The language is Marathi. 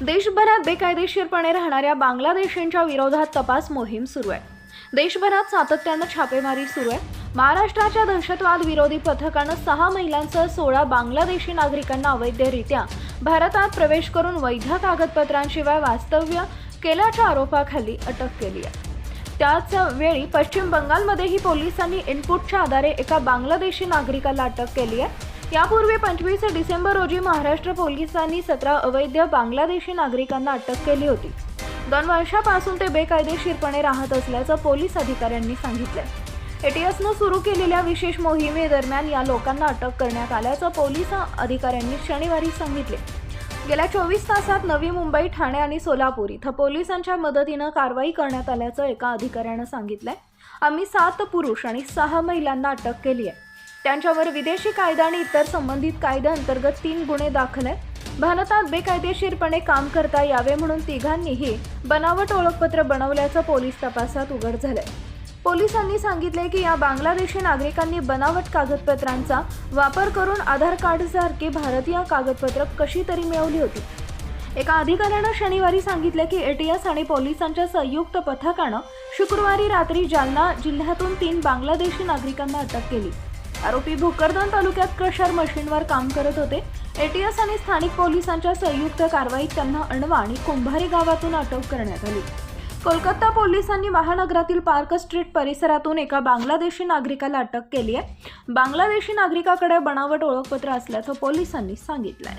देशभरात बेकायदेशीरपणे राहणाऱ्या बांगलादेशींच्या विरोधात तपास मोहीम सुरू आहे. देशभरात सातत्यानं छापेमारी सुरू आहे. महाराष्ट्राच्या दहशतवाद विरोधी पथकानं सहा महिलांसह सोळा बांगलादेशी नागरिकांना अवैधरित्या भारतात प्रवेश करून वैध कागदपत्रांशिवाय वास्तव्य केल्याच्या आरोपाखाली अटक केली आहे. त्याच वेळी पश्चिम बंगालमध्येही पोलिसांनी इनपुटच्या आधारे एका बांगलादेशी नागरिकाला अटक केली आहे. यापूर्वी पंचवीस डिसेंबर रोजी महाराष्ट्र पोलिसांनी सतरा अवैध बांगलादेशी नागरिकांना अटक केली होती. दोन वर्षापासून ते बेकायदेशीरपणे राहत असल्याचं पोलीस अधिकाऱ्यांनी सांगितलं एटीएसनं सुरू केलेल्या विशेष मोहिमेदरम्यान या लोकांना अटक करण्यात आल्याचं पोलीस अधिकाऱ्यांनी शनिवारी सांगितले गेल्या चोवीस तासात नवी मुंबई ठाणे आणि सोलापूर इथं पोलिसांच्या मदतीनं कारवाई करण्यात आल्याचं एका अधिकाऱ्यानं सांगितलंय. आम्ही सात पुरुष आणि सहा महिलांना अटक केली आहे त्यांच्यावर विदेशी कायदा आणि इतर संबंधित कायद्याअंतर्गत तीन गुन्हे दाखल आहेत. भारतात बेकायदेशीरपणे काम करता यावे म्हणून तिघांनीही बनावट ओळखपत्र बनवल्याचं पोलीस तपासात उघड झालंय. पोलिसांनी सांगितले की या बांगलादेशी नागरिकांनी बनावट कागदपत्रांचा वापर करून आधार कार्डसारखी भारतीय कागदपत्र कशी तरी मिळवली होती. एका अधिकाऱ्यानं शनिवारी सांगितलं की एटीएस आणि पोलिसांच्या संयुक्त पथकानं शुक्रवारी रात्री जालना जिल्ह्यातून तीन बांगलादेशी नागरिकांना अटक केली. आरोपी भोकरदन तालुक्यात क्रशर मशीनवर काम करत होते. एटीएस आणि स्थानिक पोलिसांच्या संयुक्त कारवाईत त्यांना अणवा आणि कुंभारी गावातून अटक करण्यात आली. कोलकाता पोलिसांनी महानगरातील पार्क स्ट्रीट परिसरातून एका बांगलादेशी नागरिकाला अटक केली आहे. बांगलादेशी नागरिकाकडे बनावट ओळखपत्र असल्याचं पोलिसांनी सांगितलंय.